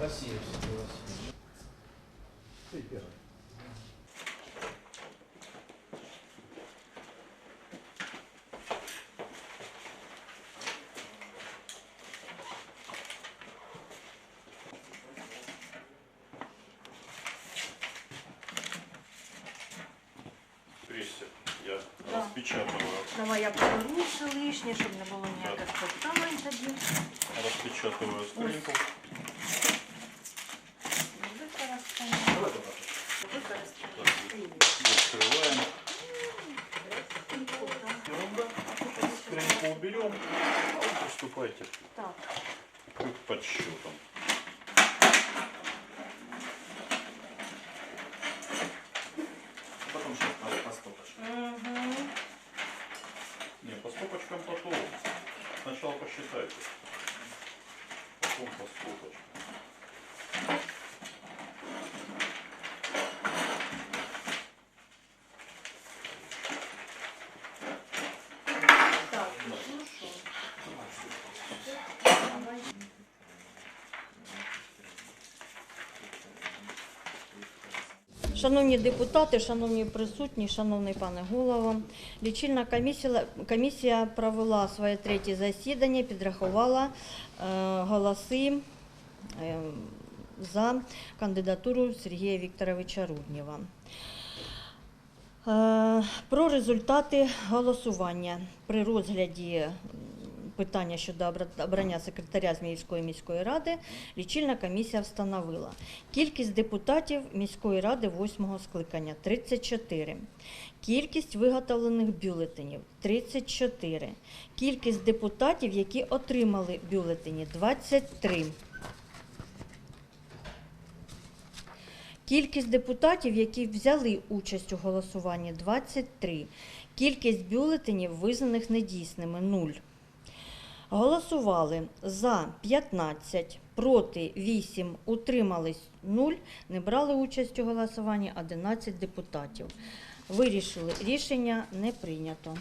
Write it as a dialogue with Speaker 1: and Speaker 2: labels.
Speaker 1: Россия Сергей Васильевич.
Speaker 2: Ты первый.
Speaker 3: Присядь, я
Speaker 4: Да.
Speaker 3: розпечатую,
Speaker 4: Давай я поверну все лишнє, щоб не було ніяких питань тоді.
Speaker 3: розпечатую сторінку.
Speaker 4: Використання.
Speaker 3: Сторінку уберем. А вы приступайте
Speaker 4: Так.
Speaker 3: к подсчетам.
Speaker 2: Потом сейчас надо по стопочкам.
Speaker 4: Угу.
Speaker 3: Не, по стопочкам потом. Сначала посчитайте. Потом по стопочкам.
Speaker 4: Шановні депутати, шановні присутні, шановний пане голово, лічильна комісія, комісія провела своє третє засідання, підрахувала е, голоси е, за кандидатуру Сергія Вікторовича Руднєва. Е, Про результати голосування при розгляді питання щодо обрання секретаря Зміївської міської ради лічильна комісія встановила кількість депутатів міської ради восьмого скликання 34. Кількість виготовлених бюлетенів 34. Кількість депутатів, які отримали бюлетені 23. Кількість депутатів, які взяли участь у голосуванні 23. Кількість бюлетенів, визнаних недійсними 0. Голосували за 15, проти 8, утримались 0, не брали участь у голосуванні 11 депутатів. Вирішили, рішення не прийнято.